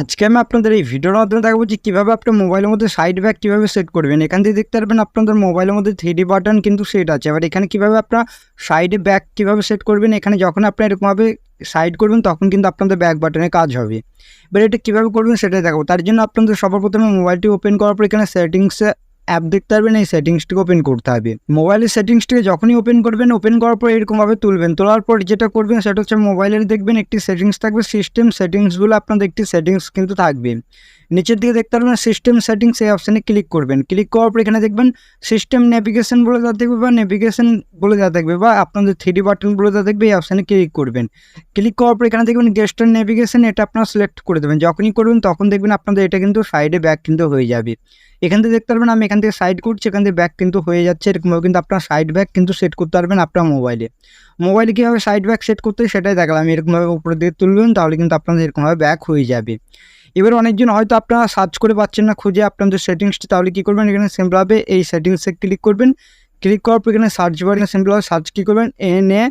আজকে আমি আপনাদের এই ভিডিওর মাধ্যমে দেখাবো যে কীভাবে আপনার মোবাইলের মধ্যে সাইড ব্যাক কীভাবে সেট করবেন। এখান থেকে দেখতে পারবেন আপনাদের মোবাইলের মধ্যে থ্রি বাটন কিন্তু সেট আছে। এবার এখানে কীভাবে আপনার সাইডে ব্যাক কীভাবে সেট করবেন, এখানে যখন আপনি এরকমভাবে সাইড করবেন, তখন কিন্তু আপনাদের ব্যাক বাটনে কাজ হবে। এবার এটা কীভাবে করবেন সেটাই দেখাবো। তার জন্য আপনাদের সবার প্রথমে মোবাইলটি ওপেন করার পর এখানে সেটিংসে অ্যাপ দেখতে পারবেন এই সেটিংসটিকে ওপেন করতে হবে। মোবাইলের সেটিংসটিকে যখনই ওপেন করবেন ওপেন করার পর এরকমভাবে তুলবেন। তোলার পর যেটা করবেন, সেটা হচ্ছে মোবাইলের দেখবেন একটি সেটিংস থাকবে। সিস্টেম সেটিংসগুলো আপনাদের একটি সেটিংস কিন্তু থাকবে। নিচের দিকে দেখতে পারবেন সিস্টেম সেটিংস এই অপশানে ক্লিক করবেন। ক্লিক করার পর এখানে দেখবেন সিস্টেম নেভিগেশন বলে যা দেখবে বা নেভিগেশন বলে যা দেখবে বা আপনাদের থ্রি বাটন বলে যা দেখবে এই অপশানে ক্লিক করবেন। ক্লিক করার পর এখানে দেখবেন গেস্টার নেভিগেশন এটা আপনারা সিলেক্ট করে দেবেন। যখনই করবেন তখন দেখবেন আপনাদের এটা কিন্তু সাইডে ব্যাক কিন্তু হয়ে যাবে। এখান থেকে দেখতে পারবেন আমি এখান থেকে সাইড করছি, এখান থেকে ব্যাক কিন্তু হয়ে যাচ্ছে। এরকমভাবে কিন্তু আপনার সাইড ব্যাক কিন্তু সেট করতে পারবেন আপনার মোবাইলে মোবাইলে কীভাবে সাইড ব্যাক সেট করতে সেটাই দেখালাম। এরকমভাবে উপরের দিকে তুলবেন তাহলে কিন্তু আপনাদের এরকমভাবে ব্যাক হয়ে যাবে। এবার অনেকজন হয়তো আপনারা সার্চ করে পাচ্ছেন না, খুঁজে আপনাদের সেটিংসটি তাহলে কী করবেন? এখানে সিম্পলভাবে এই সেটিংসে ক্লিক করবেন। ক্লিক করার পর এখানে সার্চ বারে সিম্পলভাবে সার্চ কী করবেন? এন এ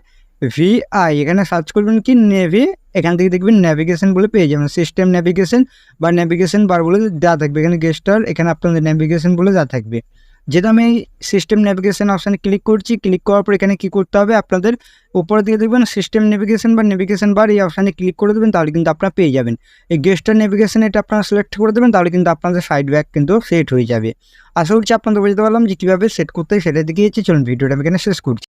ভি আই এখানে সার্চ করবেন কি নেভি এখান থেকে দেখবেন ন্যাভিগেশন বলে পেয়ে যাবেন। সিস্টেম ন্যাভিগেশন বা ন্যাভিগেশন বার বলে দেওয়া থাকবে। এখানে গেস্টার এখানে আপনাদের ন্যাভিগেশন বলে দেওয়া থাকবে। যেটা আমি সিস্টেম নেভিগেশান অপশানে ক্লিক করছি ক্লিক করার পর এখানে কী করতে হবে? আপনাদের উপরে দিকে দেখবেন সিস্টেম নেভিগেশন বা নেভিগেশন বার এই অপশানে ক্লিক করে দেবেন, তাহলে কিন্তু আপনারা পেয়ে যাবেন। এই গেস্টার নেভিগেশন এটা আপনারা সিলেক্ট করে দেবেন, তাহলে কিন্তু আপনাদের সাইড ব্যাক কিন্তু সেট হয়ে যাবে। আশা করছি আপনাদের বুঝতে পারলাম যে কীভাবে সেট করতে সেটা দেখিয়েছি। চলুন ভিডিওটা আমি এখানে শেষ করছি।